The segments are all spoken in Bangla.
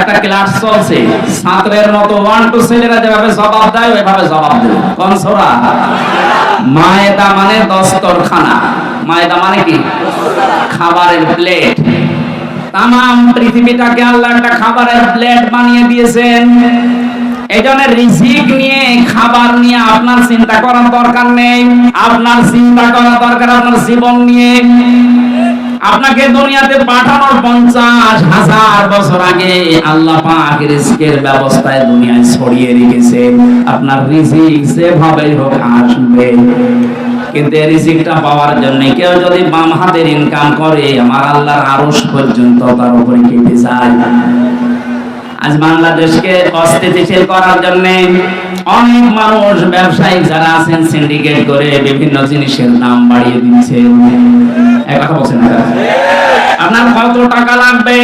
একটা ক্লাস চলছে। মতো ওয়ান টু জবাব দেয় মায়েদা মানে মায়েদা মানে কি? খাবারের প্লেট পৃথিবীটাকে আল্লাহ একটা খাবারের প্লেট বানিয়ে দিয়েছেন। এই জন্য রিজিক নিয়ে, খাবার নিয়ে আপনার চিন্তা করার দরকার নেই। আপনার চিন্তা করা দরকার আপনার জীবন নিয়ে। আপনাকে দুনিয়াতে পাঠানোর পঞ্চাশ হাজার বছর আগে আল্লাহ পাক রিজিকের ব্যবস্থায় দুনিয়ায় ছড়িয়ে রেখেছে। আপনার রিজিক যেভাবে হোক আসবে। কিন্তু এই রিজিকটা পাওয়ার জন্য কেউ যদি বাম হাতের ইনকাম করে, আমার আল্লাহর আরশ পর্যন্ত তার উপরে কেটে যায়। আজ বাংলাদেশকে অস্থিতিশীল করার জন্য অনেক মানুষ, ব্যবসায়িক যারা আছেন সিন্ডিকেট করে বিভিন্ন জিনিসের দাম বাড়িয়ে দিচ্ছে। এক কথা বলছেন না? আপনার কত টাকা লাগবে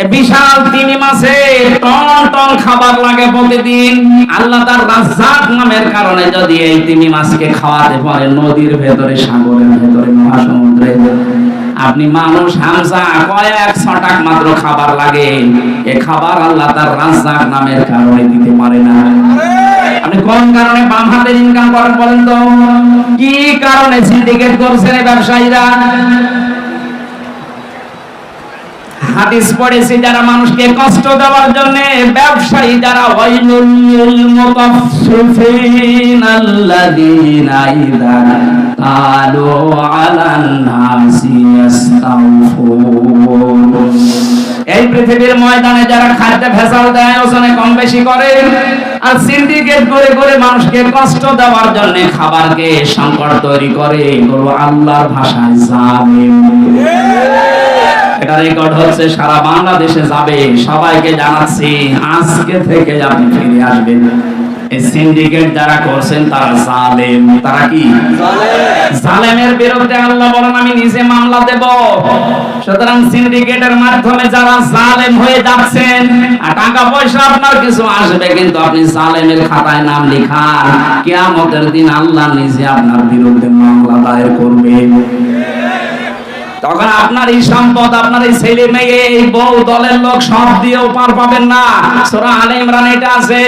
এ বিশাল তিমি মাসে টন টন খাবার লাগে প্রতিদিন। আল্লাহ তার রাজ্জাক নামের কারণে যদি এই তিমি মাছকে খাওয়াতে পারে, নদীর ভেতরে, সাগরের ভেতরে, মহাসমুদ্রে। আপনি মানুষ হামসা কয়েক ছটাক মাত্র খাবার লাগে। এ খাবার আল্লাহ তার রাজ্জাক নামের কারণে দিতে পারে না। আপনি কোন কারণে বাম হাতের ইনকাম করেন বলেন তো? কি কারণে সিন্ডিকেট করছেন ব্যবসায়ীরা? হাদিস পড়েছি, যারা মানুষকে কষ্ট দেওয়ার জন্য ব্যবসায়ী, যারা ওয়াইলুল লিল আল্লাযীনা ইযা কালু আলান নাসি ইস্তাউফুন এই পৃথিবীর ময়দানে যারা খাদ্যে ভেজাল দেয়, ওজনে কম বেশি করে, আর সিন্ডিকেট করে করে মানুষকে কষ্ট দেওয়ার জন্য খাবারকে সংকট তৈরি করে, এগুলো আল্লাহর ভাষায় জালিম। এটা রেকর্ড হচ্ছে সারা বাংলাদেশে যাবে সবাইকে জানাচ্ছি আজকে থেকে আপনি ফিরে আসবেন। সিন্ডিকেট যারা করছেন তারা জালেম। তারা কি? জালেমের বিরুদ্ধে আল্লাহ বলেন আমি নিজে মামলা দেব। সুতরাং সিন্ডিকেটের মাধ্যমে যারা জালেম হয়ে যাচ্ছেন আর টাকা পয়সা আপনার কিছু আসবে কিন্তু আপনি জালেমের খাতায় নাম লিখান। কিয়ামতের দিন আল্লাহ নিজে আপনার বিরুদ্ধে মামলা দায়ের করবে তখন আপনার এই সম্পদ, আপনার এই ছেলে মেয়ে, এই বউ দলের লোক সব দিয়েও পার পাবেন না। সূরা আলে ইমরান এটা আছে।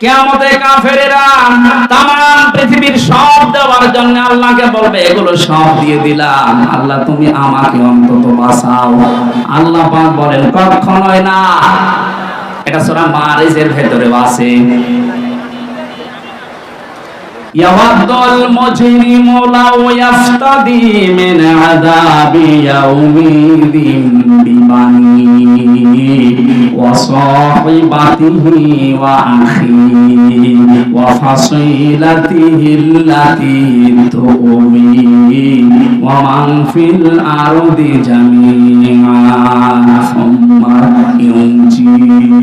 কিয়ামতে কাফেরেরা তাম পৃথিবীর সব দেওয়ার জন্য আল্লাহকে বলবে, এগুলো সব দিয়ে দিলাম। আল্লাহ, তুমি আমাকে অন্তত বাঁচাও। আল্লাহ পাক বলেন কখনোই না। এটা সূরা মারিজের ভেতরে আছে। يود المجرم لو يفتدي من عذاب يومئذ ببنيه وصاحبته وأخيه وفصيلته التي تؤويه ومن في الأرض جميعا ثم ينجيه